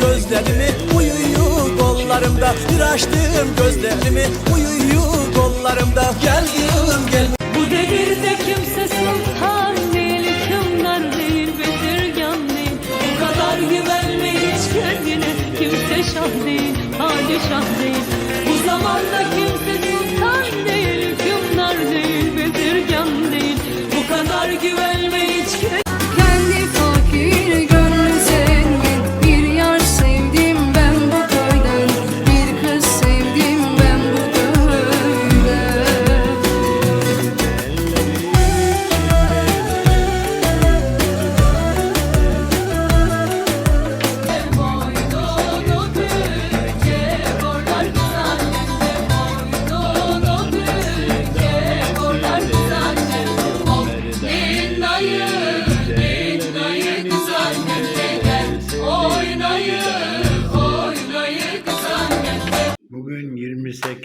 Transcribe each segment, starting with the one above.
gözlerimi Uyuyu kollarımda Bir açtım gözlerimi Uyuyu kollarımda Gel kızım gel Bu devirde kimse sultan değil, hükümdar değil, bezirgan değil. Bu kadar güvenme hiç kendine, kimse şah değil, padişah değil. Bu zamanda kimse sultan değil, hükümdar değil, bezirgan değil. Bu kadar güvenme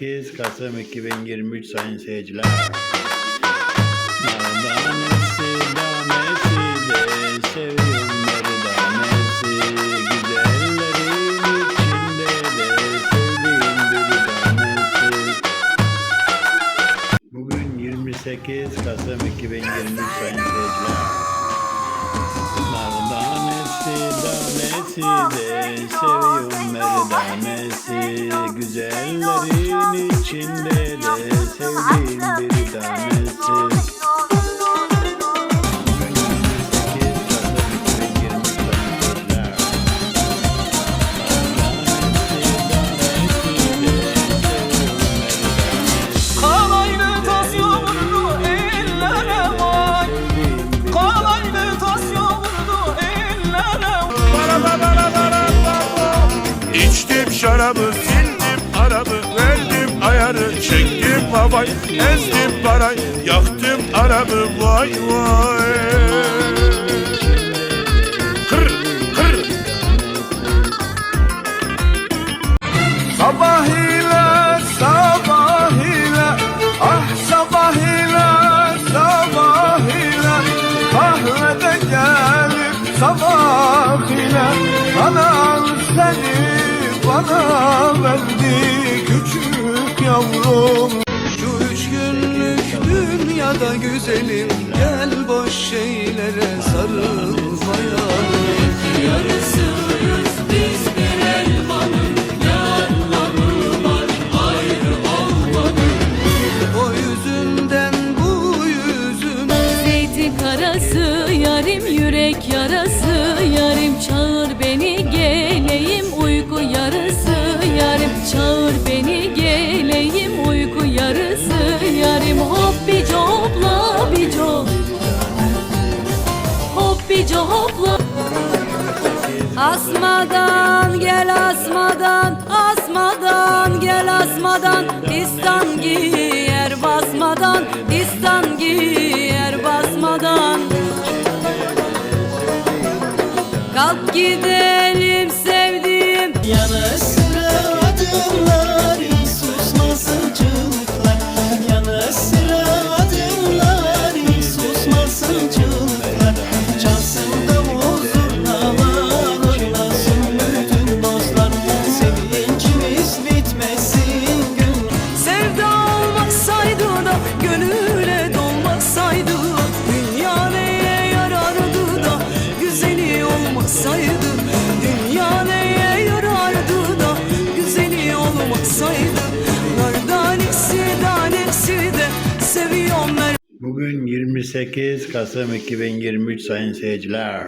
28 Kasım 2023 sayın seyirciler. Bugün 28 Kasım 2023 sayın seyirciler. Merdanesi danesi de seviyorum merdanesi Güzellerin içinde de sevdiğim bir tanesi şarabı, sildim arabı, verdim ayarı, çektim havayı, ezdim parayı, yaktım arabı, vay vay. Kır, kır. Sabah ile, sabah ile, ah sabah ile, sabah ile, kahvede gelip sabah ile, anan seni bana verdi küçük yavrum. Şu üç günlük dünyada güzelim Gel boş şeylere sarılmayalım Yarısıyız bir hopla Asmadan gel asmadan Asmadan gel asmadan. Distan giyer basmadan Distan giyer basmadan. Kalk gidelim sevdiğim. Yanı sıra adımlar susmasın çığlıklar Yanı sıra 28 Kasım 2023 sayın seyirciler.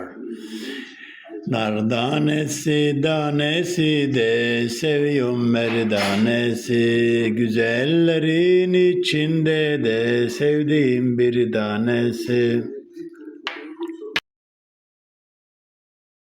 Nardanesi danesi de seviyorum merdanesi Güzellerin içinde de sevdiğim bir tanesi